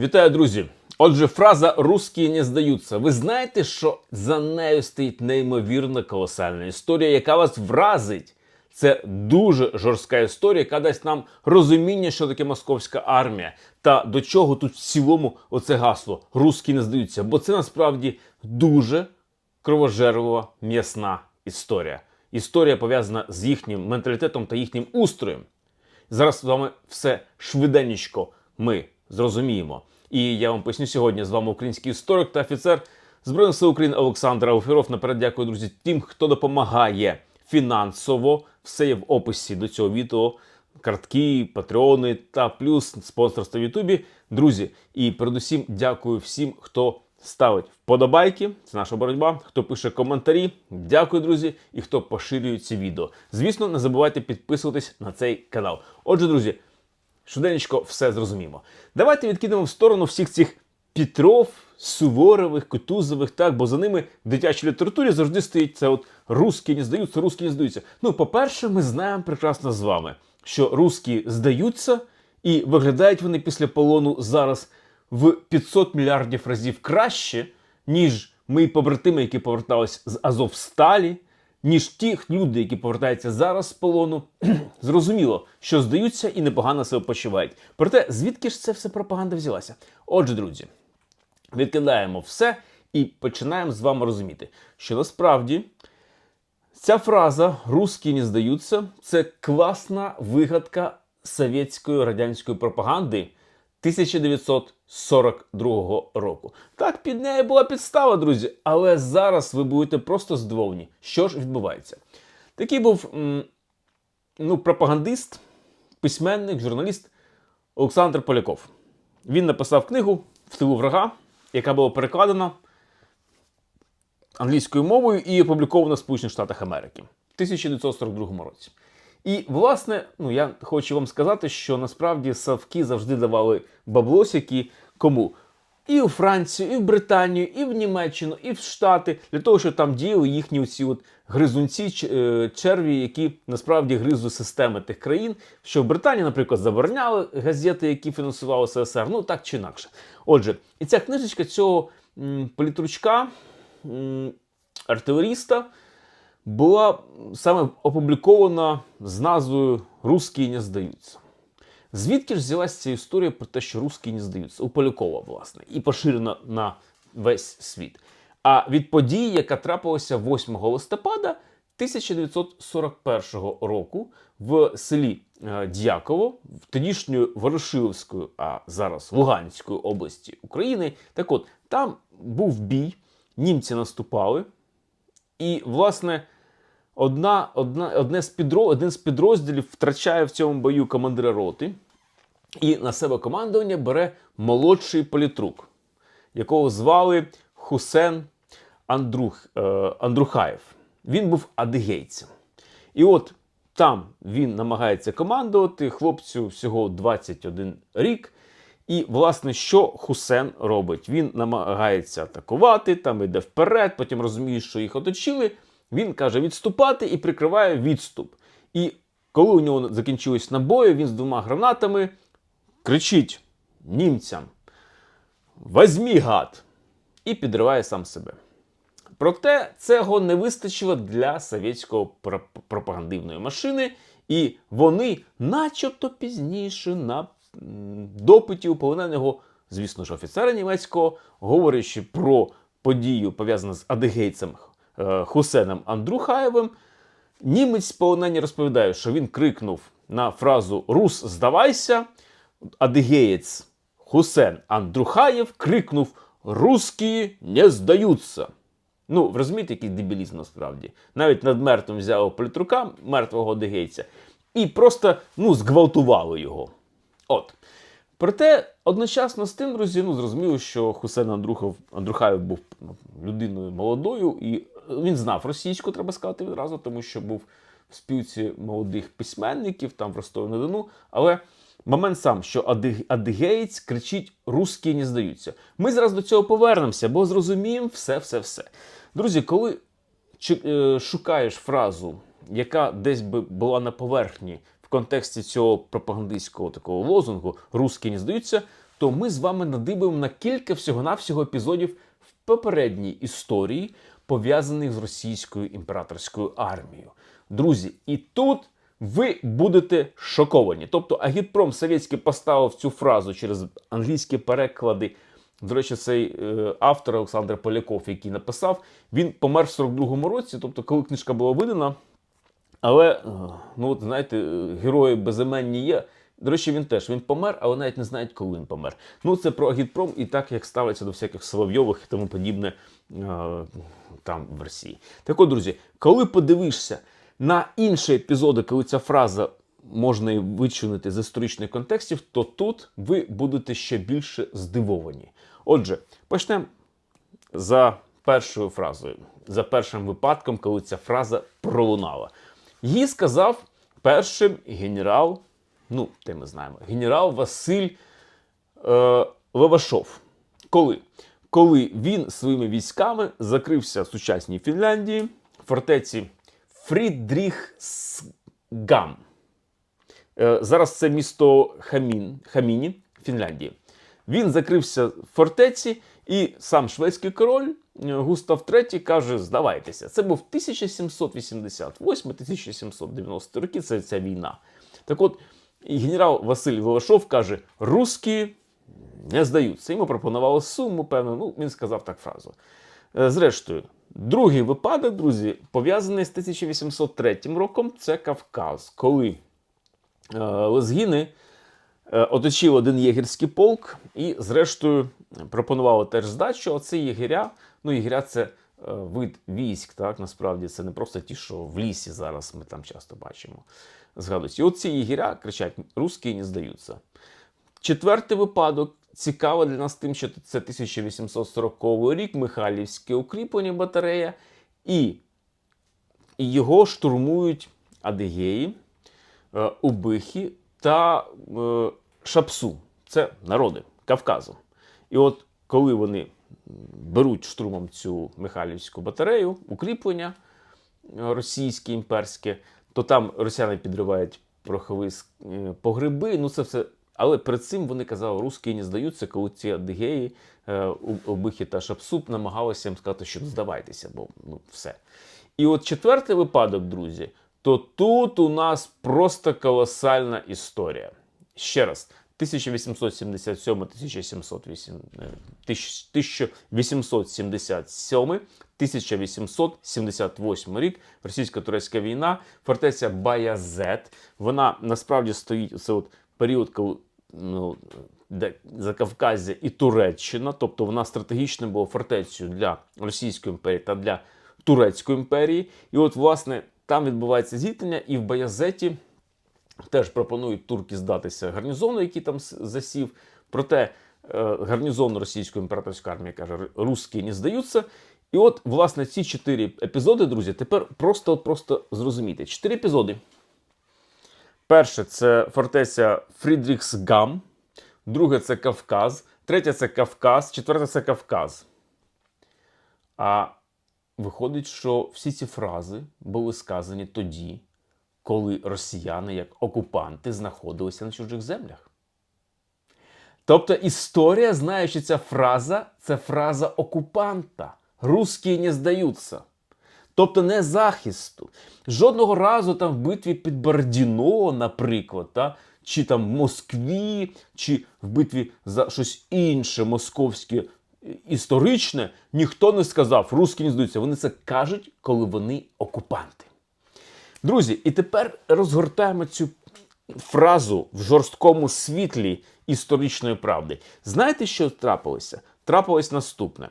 Вітаю, друзі! Отже, фраза «русські не здаються. Ви знаєте, що за нею стоїть неймовірна колосальна історія, яка вас вразить. Це дуже жорстка історія, яка дасть нам розуміння, що таке московська армія, та до чого тут в цілому оце гасло «русські не здаються. Бо це насправді дуже кровожерлива м'ясна історія. Історія пов'язана з їхнім менталітетом та їхнім устроєм. Зараз з вами все швиденечко ми зрозуміємо. І я вам поясню сьогодні. З вами український історик та офіцер Збройних сил України Олександр Ауфіров. Наперед дякую, друзі, тим, хто допомагає фінансово. Все є в описі до цього відео. Картки, патреони та плюс спонсорство в Ютубі. Друзі, і передусім дякую всім, хто ставить вподобайки. Це наша боротьба. Хто пише коментарі. Дякую, друзі, і хто поширює ці відео. Звісно, не забувайте підписуватись на цей канал. Отже, друзі, швиденько все зрозуміємо. Давайте відкинемо в сторону всіх цих Петров, Суворових, Кутузових, так, бо за ними в дитячій літературі завжди стоїть це от русські не здаються, русські не здаються. Ну, по-перше, ми знаємо прекрасно з вами, що русські здаються, і виглядають вони після полону зараз в 500 мільярдів разів краще, ніж мої побратими, які повертались з Азовсталі, ніж ті люди, які повертаються зараз з полону. Зрозуміло, що здаються і непогано себе почувають. Проте, звідки ж це все пропаганда взялася? Отже, друзі, відкидаємо все і починаємо з вами розуміти, що насправді ця фраза «русські не здаються» це класна вигадка совєтської радянської пропаганди 1942 року. Так, під нею була підстава, друзі, але зараз ви будете просто здивовані, що ж відбувається. Такий був ну, пропагандист, письменник, журналіст Олександр Поляков. Він написав книгу в тилу врага, яка була перекладена англійською мовою і опублікована в Сполучених Штатах Америки в 1942 році. І, власне, ну я хочу вам сказати, що насправді Савки завжди давали баблосики кому? І у Францію, і в Британію, і в Німеччину, і в Штати, для того, щоб там діяли їхні оці от гризунці, е, черві, які насправді гризуть системи тих країн, що в Британії, наприклад, забороняли газети, які фінансували СССР, ну так чи інакше. Отже, і ця книжечка цього м, політручка, м, артилеріста, була саме опублікована з назвою Русські не здаються. Звідки ж взялася ця історія про те, що русські не здаються? У Полякова, власне, і поширена на весь світ. А від події, яка трапилася 8 листопада 1941 року в селі е, Дяково, в тодішньої Ворошиловської, а зараз Луганської області України. Так от, там був бій, німці наступали, і, власне, одна, одна, одне з підро, один з підрозділів втрачає в цьому бою командира роти, і на себе командування бере молодший політрук, якого звали Хусен Андрух, е, Андрухаєв. Він був адигейцем. І от там він намагається командувати, хлопцю всього 21 рік. І, власне, що Хусен робить? Він намагається атакувати, там йде вперед, потім розуміє, що їх оточили. Він каже відступати і прикриває відступ. І коли у нього закінчились набої, він з двома гранатами кричить німцям: Возьмі гад! І підриває сам себе. Проте цього не вистачило для совєтської пропагандивної машини, і вони, начебто пізніше, на м, допиті у полоненого, звісно ж, офіцера німецького, говорячи про подію, пов'язану з адигейцем е, Хусеном Андрухаєвим, німець полонені розповідає, що він крикнув на фразу Рус, здавайся. Адигеєць Хусен Андрухаєв крикнув Русські не здаються. Ну, ви розумієте, який дебілізм насправді. Навіть над мертвим взяв політрука, мертвого адигейця, і просто ну, зґвалтували його. От. Проте одночасно з тим, друзі, ну зрозуміло, що Хусен Андрухов, Андрухаєв був ну, людиною молодою, і він знав російську, треба сказати відразу, тому що був в спілці молодих письменників, там в Ростові-на-Дону. Але момент сам, що ади- адигеєць кричить «русські не здаються. Ми зараз до цього повернемося, бо зрозуміємо все-все-все. Друзі, коли е, шукаєш фразу, яка десь би була на поверхні контексті цього пропагандистського такого лозунгу «русські не здаються», то ми з вами надибаємо на кілька всього-навсього епізодів в попередній історії, пов'язаних з російською імператорською армією. Друзі, і тут ви будете шоковані. Тобто Агітпром Совєтський поставив цю фразу через англійські переклади. До речі, цей е, автор Олександр Поляков, який написав, він помер в 42-му році, тобто, коли книжка була видана. Але, е, ну от знаєте, е, герої безіменні є. До речі, він теж він помер, але навіть не знають, коли він помер. Ну, це про Агітпром і так, як ставиться до всяких Соловйових і тому подібне е, там в Росії. Так от, друзі, коли подивишся на інші епізоди, коли ця фраза можна вичинити з історичних контекстів, то тут ви будете ще більше здивовані. Отже, почнемо за першою фразою, за першим випадком, коли ця фраза пролунала. Її сказав першим генерал, ну, те ми знаємо, генерал Василь е, Левашов. Коли? Коли він своїми військами закрився в сучасній Фінляндії, в фортеці Фрідріхсгам. Е, Зараз це місто Хамін, Хаміні, Фінляндії. Він закрився в фортеці, і сам шведський король Густав III каже: здавайтеся. Це був 1788-1790 роки. Це ця війна. Так от, і генерал Василь Волошов каже: русські не здаються. Йому пропонували суму, певно. Ну, він сказав так фразу. Е, Зрештою, другий випадок, друзі, пов'язаний з 1803 роком. Це Кавказ, коли е, лезгіни оточив один єгерський полк і, зрештою, пропонували теж здачу. Оце єгеря. Ну, єгеря це е, вид військ, так насправді це не просто ті, що в лісі зараз ми там часто бачимо. Згадують. І от ці єгеря кричать: русські не здаються. Четвертий випадок цікавий для нас тим, що це 1840 рік, Михайлівське укріплення батарея, і і його штурмують адигеї, е, убихи та е, шапсу. Це народи Кавказу. І от коли вони беруть штурмом цю Михайлівську батарею, укріплення е, російське, імперське, то там росіяни підривають порохові е, погреби. Ну це все. Але перед цим вони казали, русські не здаються, коли ці адигеї, е, у- обихи та шапсуп намагалися їм сказати, що здавайтеся, бо ну все. І от четвертий випадок, друзі, то тут у нас просто колосальна історія. Ще раз, 1877 1708, е, тисяч- 1877 1878 рік, російсько-турецька війна, фортеця Баязет. Вона насправді стоїть це от період, коли ну, де Закавказя і Туреччина, тобто вона стратегічно була фортецею для Російської імперії та для Турецької імперії. І от, власне, там відбувається зіткнення, і в Баязеті теж пропонують турки здатися гарнізону, який там засів. Проте е, гарнізон російської імператорської армії каже, русські не здаються. І от, власне, ці чотири епізоди, друзі, тепер просто, просто зрозумійте. Чотири епізоди. Перше це фортеця Фрідріхсгам, друге це Кавказ, третє це Кавказ, четверте це Кавказ. А виходить, що всі ці фрази були сказані тоді, коли росіяни, як окупанти, знаходилися на чужих землях. Тобто історія, знає, що ця фраза це фраза окупанта. Русські не здаються. Тобто не захисту. Жодного разу там в битві під Бородіно, наприклад, та, чи там в Москві, чи в битві за щось інше московське історичне, ніхто не сказав, русські не здаються. Вони це кажуть, коли вони окупанти. Друзі, і тепер розгортаємо цю фразу в жорсткому світлі історичної правди. Знаєте, що трапилося? Трапилось наступне.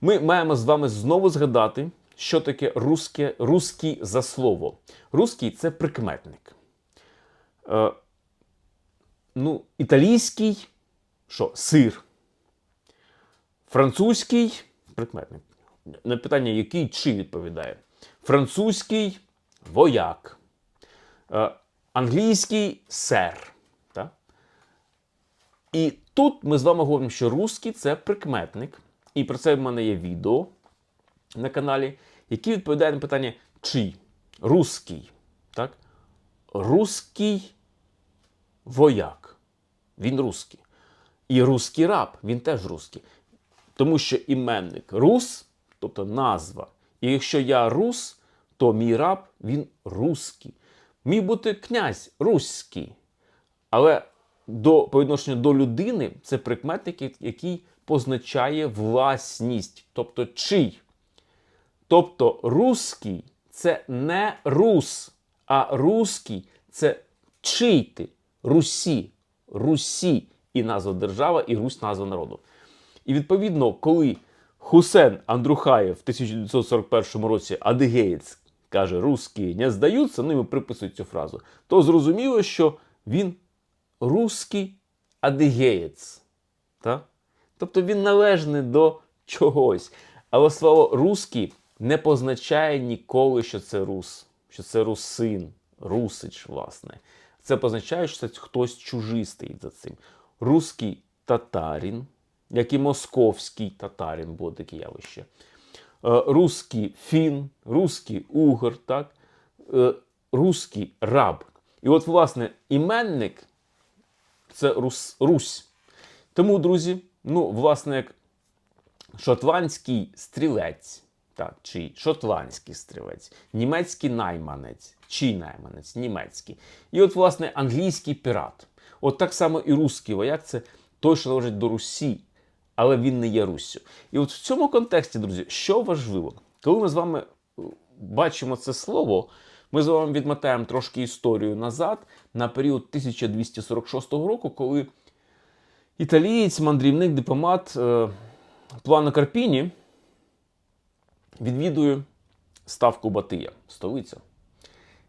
Ми маємо з вами знову згадати, що таке русське, русський за слово. Русський це прикметник. Е, ну, італійський що? Сир. Французький прикметник. На питання, який чи відповідає. Французький вояк. Е, англійський сер. Так? І тут ми з вами говоримо, що русський це прикметник. І про це в мене є відео на каналі, який відповідає на питання чий? Русський. Так? Русський вояк. Він русський. І русський раб, він теж русський. Тому що іменник рус, тобто назва. І якщо я рус, то мій раб він русський. Міг бути князь руський. Але до, по відношенню до людини це прикметник, який позначає власність, тобто чий. Тобто русський це не рус, а русський це чий ти, Русі, Русі і назва держава, і Русь назва народу. І відповідно, коли Хусен Андрухаєв в 1941 році Адигеєць каже, русські не здаються, ну йому приписують цю фразу, то зрозуміло, що він русський адигеєць. Тобто він належний до чогось. Але слово русський не позначає ніколи, що це рус, що це русин, русич, власне. Це позначає, що це хтось чужий стоїть за цим. Руський татарин, як і московський татарин, було таке явище. Е, Руський фін, руський угор, так? Е, руський раб. І от, власне, іменник це Рус, Русь. Тому, друзі, ну, власне, як шотландський стрілець, так, чи шотландський стрілець, німецький найманець, чий найманець, німецький. І от, власне, англійський пірат. От так само і русський вояк це той, що належить до Русі, але він не є Руссю. І от в цьому контексті, друзі, що важливо, коли ми з вами е, бачимо це слово, ми з вами відмотаємо трошки історію назад на період 1246 року, коли італієць, мандрівник, дипломат е, Плано Карпіні відвідує ставку Батия, столицю.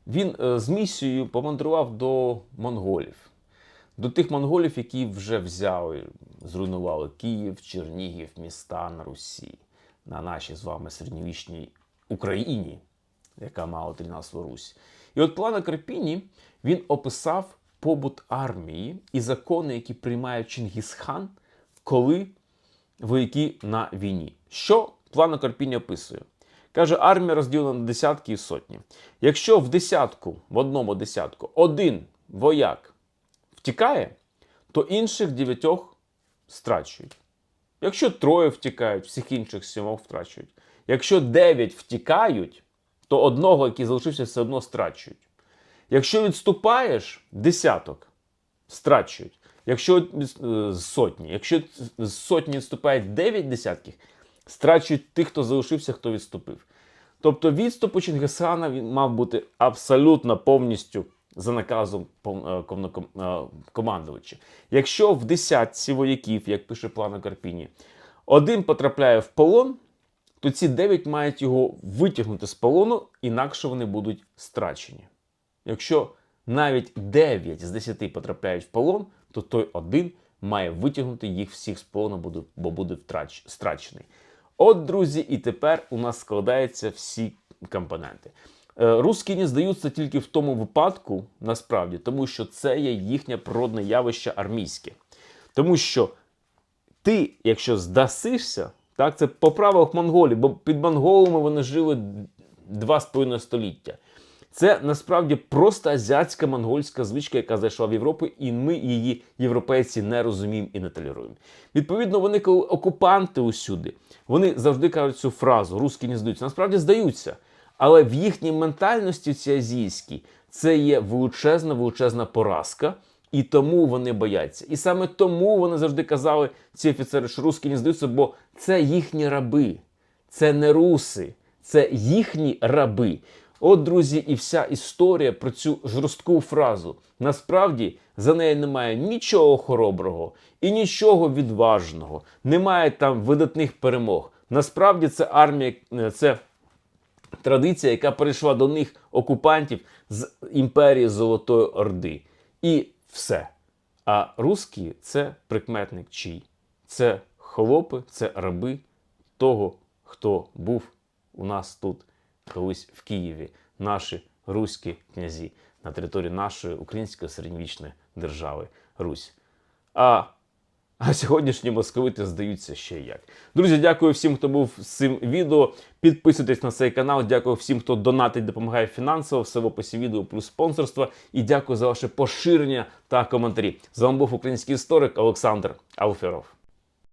Він е, з місією помандрував до монголів, до тих монголів, які вже взяли, зруйнували Київ, Чернігів, міста на Русі, на нашій з вами середньовічній Україні, яка мала 13 Русь. І от плана Карпіні він описав побут армії і закони, які приймає Чингісхан, коли вояки на війні. Що план Карпіні описує? Каже, армія розділена на десятки і сотні. Якщо в десятку, в одному десятку, один вояк втікає, то інших дев'ятьох страчують. Якщо троє втікають, всіх інших сімох втрачують. Якщо дев'ять втікають, то одного, який залишився, все одно страчують. Якщо відступаєш, десяток страчують. Якщо е, з сотні, якщо з сотні відступають 9 десятків, страчують тих, хто залишився, хто відступив. Тобто відступ у Чингисхана він мав бути абсолютно повністю за наказом е, е, командувача. Якщо в десятці вояків, як пише план Карпіні, один потрапляє в полон, то ці 9 мають його витягнути з полону, інакше вони будуть страчені. Якщо навіть 9 з 10 потрапляють в полон, то той один має витягнути їх всіх з полону, бо буде втрач, страчений. От, друзі, і тепер у нас складаються всі компоненти. Е, русські не здаються тільки в тому випадку, насправді, тому що це є їхнє природне явище армійське. Тому що ти, якщо здасишся, так, це по правилах монголів, бо під монголами вони жили два з половиною століття. Це насправді просто азіатська монгольська звичка, яка зайшла в Європу, і ми її, європейці, не розуміємо і не толеруємо. Відповідно, вони, коли окупанти усюди, вони завжди кажуть цю фразу Русські не здаються. Насправді здаються. Але в їхній ментальності, ці азійській, це є величезна, величезна поразка. І тому вони бояться. І саме тому вони завжди казали, ці офіцери, що русські не здаються, бо це їхні раби, це не руси, це їхні раби. От, друзі, і вся історія про цю жорстку фразу. Насправді за нею немає нічого хороброго і нічого відважного, немає там видатних перемог. Насправді це армія, е, це традиція, яка перейшла до них окупантів з імперії Золотої Орди. І все. А русські це прикметник чий. Це холопи, це раби того, хто був у нас тут колись в Києві наші руські князі на території нашої української середньовічної держави Русь. А А сьогоднішні московити здаються ще як. Друзі, дякую всім, хто був з цим відео. Підписуйтесь на цей канал. Дякую всім, хто донатить, допомагає фінансово. Все в описі відео плюс спонсорство. І дякую за ваше поширення та коментарі. З вами був український історик Олександр Алферов.